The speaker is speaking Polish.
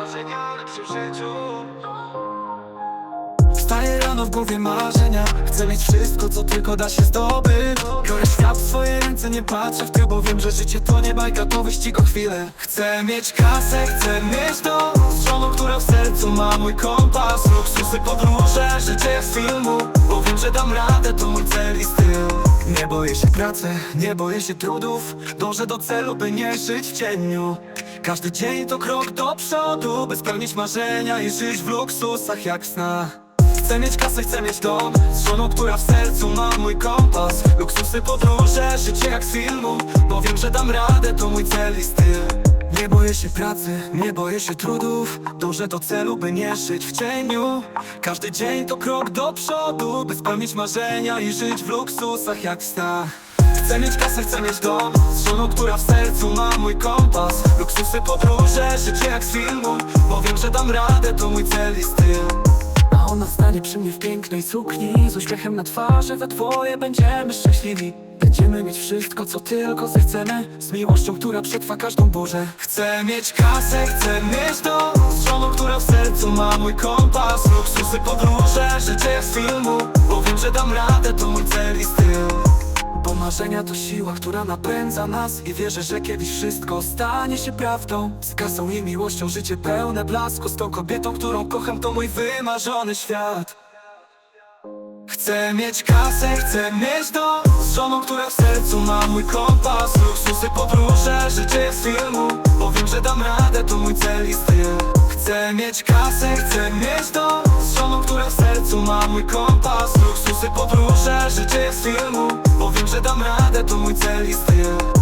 marzenia o lepszym życiu. Wstaję rano w głowie marzenia. Chcę mieć wszystko, co tylko da się zdobyć. Biorę świat w swoje ręce, nie patrzę w tył Bo wiem, że życie to nie bajka, to wyścig o chwilę. Chcę mieć kasę, chcę mieć dom Z żoną, która w sercu ma mój kompas. Luksusy, podróże, życie jak filmu. Bo wiem, że dam radę, to mój cel i styl. Nie boję się pracy, nie boję się trudów. Dążę do celu, by nie żyć w cieniu Każdy dzień to krok do przodu By spełnić marzenia i żyć w luksusach jak w snach Chcę mieć kasę, chcę mieć dom Z żoną, która w sercu ma mój kompas. Luksusy, podróże, życie jak z filmu Bo wiem, że dam radę, to mój cel i styl. Nie boję się pracy, nie boję się trudów Dążę do celu, by nie żyć w cieniu. Każdy dzień to krok do przodu By spełnić marzenia i żyć w luksusach jak w snach Chcę mieć kasę, chcę mieć dom Z żoną, która w sercu ma mój kompas. Luksusy, podróże, życie jak z filmu Bo wiem, że dam radę, to mój cel i styl. A ona stanie przy mnie w pięknej sukni Z uśmiechem na twarzy, we dwoje będziemy szczęśliwi. Będziemy mieć wszystko, co tylko zechcemy Z miłością, która przetrwa każdą burzę. Chcę mieć kasę, chcę mieć dom Z żoną, która w sercu ma mój kompas. Luksusy, podróże, życie jak z filmu Bo wiem, że dam radę, marzenia to siła, która napędza nas I wierzę, że kiedyś wszystko stanie się prawdą. Z kasą i miłością życie pełne blasku Z tą kobietą, którą kocham, to mój wymarzony świat. Chcę mieć kasę, chcę mieć dom Z żoną, która w sercu ma mój kompas. Luksusy, podróże, życie jest filmu Bo wiem, że dam radę, to mój cel i styl. Chcę mieć kasę, chcę mieć dom Z żoną, która w sercu ma mój kompas. Luksusy, podróże, życie jest filmu. Bo wiem, że dam radę, to mój cel i styl